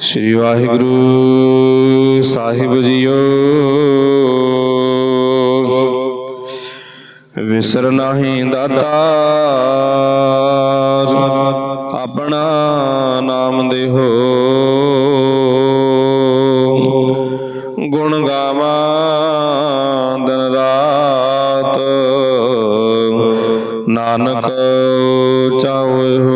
ਸ੍ਰੀ ਵਾਹਿਗੁਰੂ ਸਾਹਿਬ JIO. ਵਿਸਰ ਨਾਹੀ ਦਾਤਾਰ ਆਪਣਾ ਨਾਮ ਦੇਹੋ। ਗੁਣ ਗਾਵਾਂ ਦਿਨ ਰਾਤ। ਨਾਨਕ ਚਾਹੇ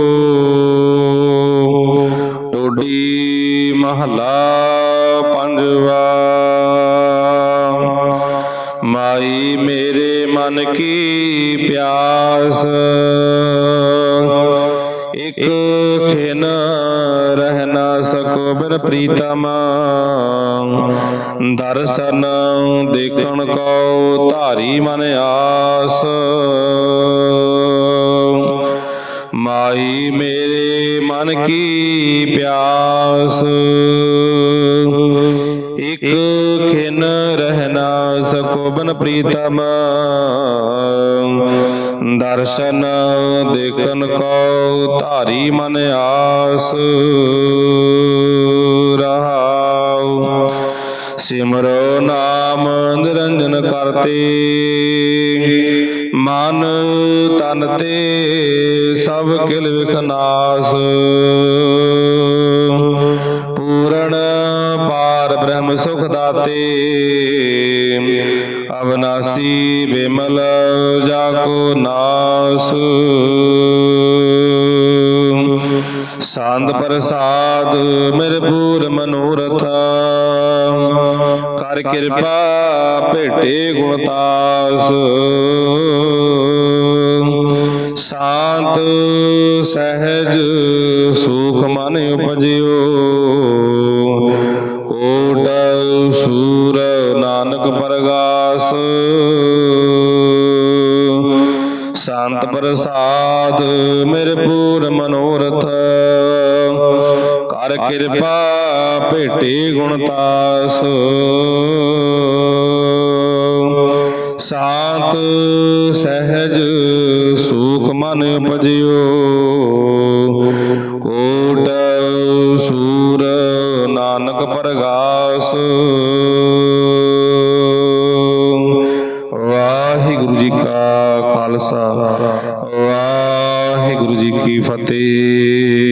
ਟੋਡੀ ਮਹੱਲਾ ਪੰਜਵਾ। ਮਾਈ ਮੇਰੇ ਮਨ ਕੀ ਪਿਆਸ। ਇਕ ਖਿਨ ਰਹਿ ਨਾ ਸਕੋ ਬਿਨ ਪ੍ਰੀਤਮ। ਦਰਸ਼ਨ ਦੇਖਣ ਕੋ ਧਾਰੀ ਮਨ ਆਸ। ਮਾਈ ਮੇਰੇ ਮਨ ਕੀ ਪਿਆਸ। ਇਕ ਖਿਨ ਰਹਿਣਾ ਨਾ ਪ੍ਰੀਤਮ। ਦਰਸ਼ਨ ਦੇਖਨ ਕੋ ਧਾਰੀ ਮਨ ਆਸ। ਰਹਾਉ, ਸਿਮਰੋ ਨਾਮ ਨਿਰੰਜਨ ਕਰਤੇ। ਮਨ ਤਨ ਤੇ ਸਭ ਕਿਲ ਵਿਖਨਾਸ। ਪੂਰਨ ਪਾਰ ਬ੍ਰਹਮ ਸੁਖ ਦਾਤੇ, ਅਵਨਾਸੀ ਬਿਮਲ ਜਾ ਕੋ ਨਾਸ। ਸੰਤ ਪ੍ਰਸਾਦ ਮੇਰੇ ਪੂਰ ਮਨੋਰਥ ਕਰ ਕਿਰਪਾ ਭੇਟੇ ਗੁਣਤਾਸ ਸ਼ਾਂਤ ਸਹਿਜ ਸੁਖ ਮਨ ਉਪਜਿਓ। ਕੋਟ ਸੂਰ ਨਾਨਕ ਪਰਗਾਸ। ਸੰਤ ਪ੍ਰਸਾਦ ਮੇਰੇ ਪੂਰ ਮਨੋਰਥ। ਕਰ ਕਿਰਪਾ ਭੇਟੇ ਗੁਣਤਾਸ ਸ਼ਾਂਤ ਸਹਿਜ ਸੁਖ ਮਨ ਉਪਜਿਓ। ਕੋਟ ਸੂਰ ਨਾਨਕ ਪਰਗਾਸ। ਵਾਹਿਗੁਰੂ ਜੀ ਕਾ ਖਾਲਸਾ। ਵਾਹਿਗੁਰੂ ਜੀ ਕੀ ਫਤਿਹ।